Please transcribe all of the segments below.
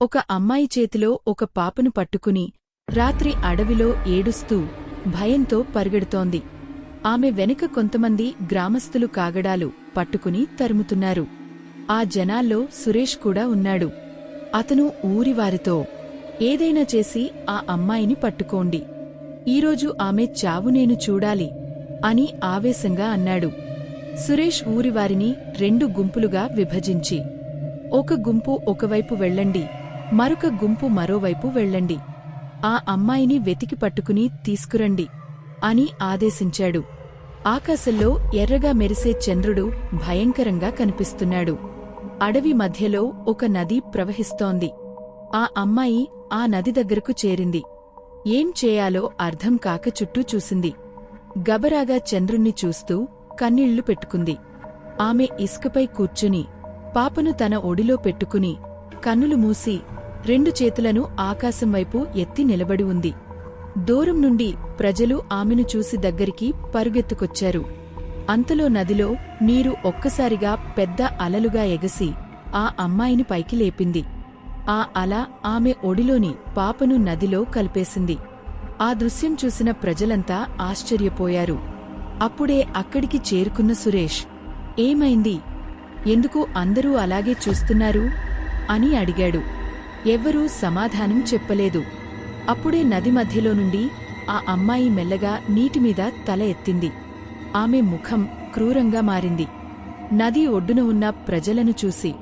ఒక అమ్మాయి చేతిలో ఒక పాపను పట్టుకుని రాత్రి అడవిలో ఏడుస్తూ భయంతో పరుగెడుతోంది. ఆమె వెనుక కొంతమంది గ్రామస్థులు కాగడాలు పట్టుకుని తరుముతున్నారు. ఆ జనాల్లో సురేష్ కూడా ఉన్నాడు. అతను ఊరివారితో ఏదైనా చేసి ఆ అమ్మాయిని పట్టుకోండి. ఈరోజు ఆమె చావు నేను చూడాలి అని ఆవేశంగా అన్నాడు. సురేష్ ఊరివారిని రెండు గుంపులుగా విభజించి ఒక గుంపు ఒకవైపు వెళ్ళండి. మరొక గుంపు మరోవైపు వెళ్ళండి. ఆ అమ్మాయిని వెతికి పట్టుకుని తీసుకురండి అని ఆదేశించాడు. ఆకాశంలో ఎర్రగా మెరిసే చంద్రుడు భయంకరంగా కనిపిస్తున్నాడు. అడవి మధ్యలో ఒక నది ప్రవహిస్తోంది. ఆ అమ్మాయి ఆ నది దగ్గరకు చేరింది. ఏం చేయాలో అర్థం కాక చుట్టూ చూసింది. గబరాగా చంద్రుణ్ణి చూస్తూ కన్నీళ్ళు పెట్టుకుంది. ఆమె ఇసుకపై కూర్చుని పాపను తన ఒడిలో పెట్టుకుని కన్నులు మూసి రెండు చేతులను ఆకాశం వైపు ఎత్తి నిలబడి ఉంది. దూరం నుండి ప్రజలు ఆమెను చూసి దగ్గరికి పరుగెత్తుకొచ్చారు. అంతలో నదిలో నీరు ఒక్కసారిగా పెద్ద అలలుగా ఎగసి ఆ అమ్మాయిని పైకి లేపింది. ఆ అల ఆమె ఒడిలోని పాపను నదిలో కలిపేసింది. ఆ దృశ్యం చూసిన ప్రజలంతా ఆశ్చర్యపోయారు. అప్పుడే అక్కడికి చేరుకున్న సురేష్ ఏమైంది? ఎందుకు అందరూ అలాగే చూస్తున్నారు? అని అడిగాడు. ఎవ్వరూ సమాధానం చెప్పలేదు. అప్పుడే నది మధ్యలో నుండి ఆ అమ్మాయి మెల్లగా నీటిమీద తల ఎత్తింది. ఆమె ముఖం క్రూరంగా మారింది. నది ఒడ్డున ఉన్న ప్రజలను చూసి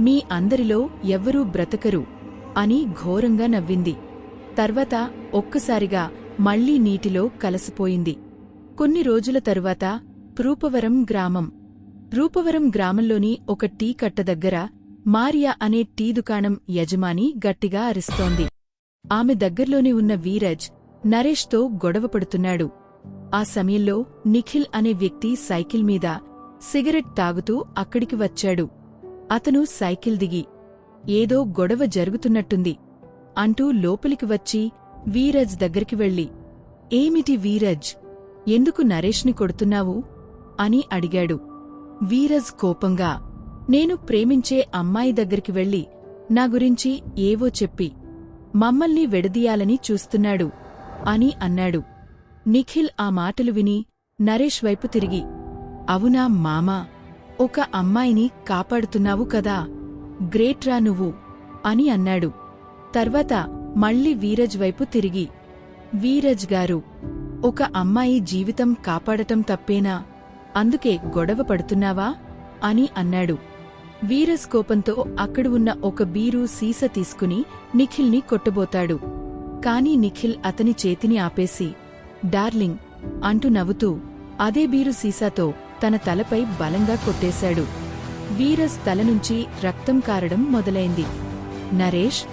మీ అందరిలో ఎవ్వరూ బ్రతకరు అని ఘోరంగా నవ్వింది. తర్వాత ఒక్కసారిగా మళ్ళీ నీటిలో కలసిపోయింది. కొన్ని రోజుల తరువాత రూపవరం గ్రామం రూపవరం గ్రామంలోని ఒక టీ కట్ట దగ్గర మారియా అనే టీ దుకాణం యజమాని గట్టిగా అరిస్తోంది. ఆమె దగ్గర్లోనే ఉన్న వీరజ్ నరేష్తో గొడవపడుతున్నాడు ఆ సమయంలో నిఖిల్ అనే వ్యక్తి సైకిల్ మీద సిగరెట్ తాగుతూ అక్కడికి వచ్చాడు. అతను సైకిల్ దిగి ఏదో గొడవ జరుగుతున్నట్టుంది అంటూ లోపలికి వచ్చి వీరజ్ దగ్గరికి వెళ్ళి ఏమిటి వీరజ్? ఎందుకు నరేష్ని కొడుతున్నావు? అని అడిగాడు. వీరజ్ కోపంగా నేను ప్రేమించే అమ్మాయి దగ్గరికి వెళ్ళి నా గురించి ఏవో చెప్పి మమ్మల్ని వెడదీయాలని చూస్తున్నాడు అని అన్నాడు. నిఖిల్ ఆ మాటలు విని నరేష్ వైపు తిరిగి అవునా మామా ఒక అమ్మాయిని కాపాడుతున్నావు కదా గ్రేట్రా నువ్వు అని అన్నాడు. తర్వాత మళ్ళీ వీరజ్ వైపు తిరిగి వీరజ్ గారు ఒక అమ్మాయి జీవితం కాపాడటం తప్పేనా అందుకే గొడవ పడుతున్నావా? అని అన్నాడు. వీరజ్ కోపంతో అక్కడ ఉన్న ఒక బీరు సీస తీసుకుని నిఖిల్ని కొట్టబోతాడు. కాని నిఖిల్ అతని చేతిని ఆపేసి డార్లింగ్ అంటూ నవ్వుతూ అదే బీరు సీసాతో తన తలపై బలంగా కొట్టేశాడు. వీరస్ తల నుంచి రక్తం కారడం మొదలైంది. నరేష్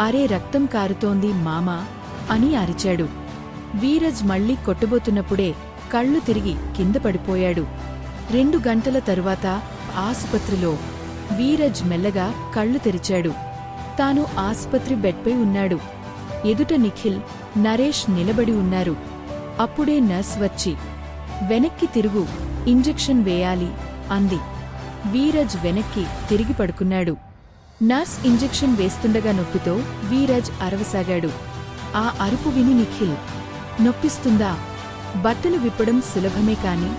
అరే రక్తం కారుతోంది మామా అని అరిచాడు. వీరజ్ మళ్ళీ కొట్టబోతున్నప్పుడే కళ్ళు తిరిగి కింద పడిపోయాడు. రెండు గంటల తరువాత ఆసుపత్రిలో వీరజ్ మెల్లగా కళ్ళు తెరిచాడు. తాను ఆసుపత్రి బెడ్పై ఉన్నాడు. ఎదుట నిఖిల్ నరేష్ నిలబడి ఉన్నారు. అప్పుడే నర్స్ వచ్చి వెనక్కి తిరుగు ఇంజెక్షన్ వేయాలి అంది. వీరజ్ వెనక్కి తిరిగి పడుకున్నాడు. నర్స్ ఇంజెక్షన్ వేస్తుండగా నొప్పితో వీరజ్ అరవసాగాడు. ఆ అరుపు విని నిఖిల్. నొప్పిస్తుందా? బట్టలు విప్పడం సులభమే కాని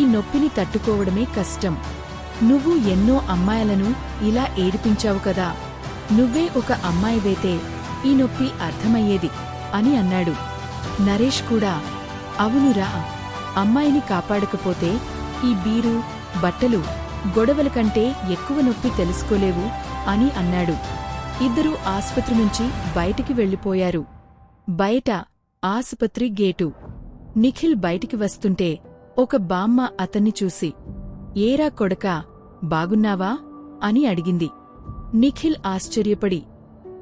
ఈ నొప్పిని తట్టుకోవడమే కష్టం. నువ్వు ఎన్నో అమ్మాయిలను ఇలా ఏడిపించావు కదా. నువ్వే ఒక అమ్మాయివైతే ఈ నొప్పి అర్థమయ్యేది అని అన్నాడు. నరేష్ కూడా అవునురా అమ్మాయిని కాపాడకపోతే ఈ బీరు బట్టలు గొడవల కంటే ఎక్కువ నొప్పి తెలుసుకోలేవు అని అన్నాడు. ఇద్దరూ ఆసుపత్రి నుంచి బయటికి వెళ్ళిపోయారు. బయట ఆసుపత్రి గేటు. నిఖిల్ బయటికి వస్తుంటే ఒక బామ్మ అతన్ని చూసి ఏరా కొడకా బాగున్నావా? అని అడిగింది. నిఖిల్ ఆశ్చర్యపడి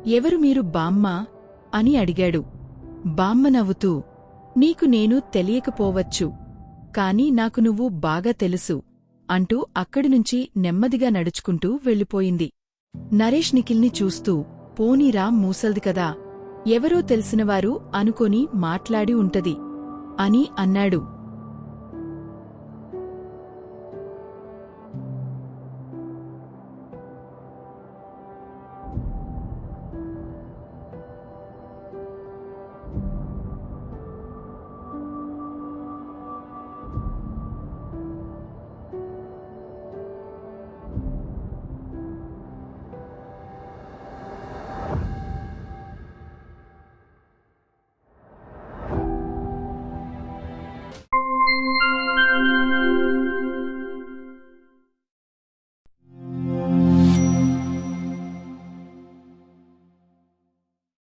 ఎవరు మీరు బామ్మ? అని అడిగాడు. బామ్మ నవ్వుతూ నీకు నేను తెలియకపోవచ్చు కాని నాకు నువ్వు బాగా తెలుసు అంటూ అక్కడినుంచి నెమ్మదిగా నడుచుకుంటూ వెళ్ళిపోయింది. నరేష్ నిఖిల్ని చూస్తూ పోనీరా మూసల్ది కదా ఎవరో తెలిసినవారు అనుకొని మాట్లాడి ఉంటది అని అన్నాడు.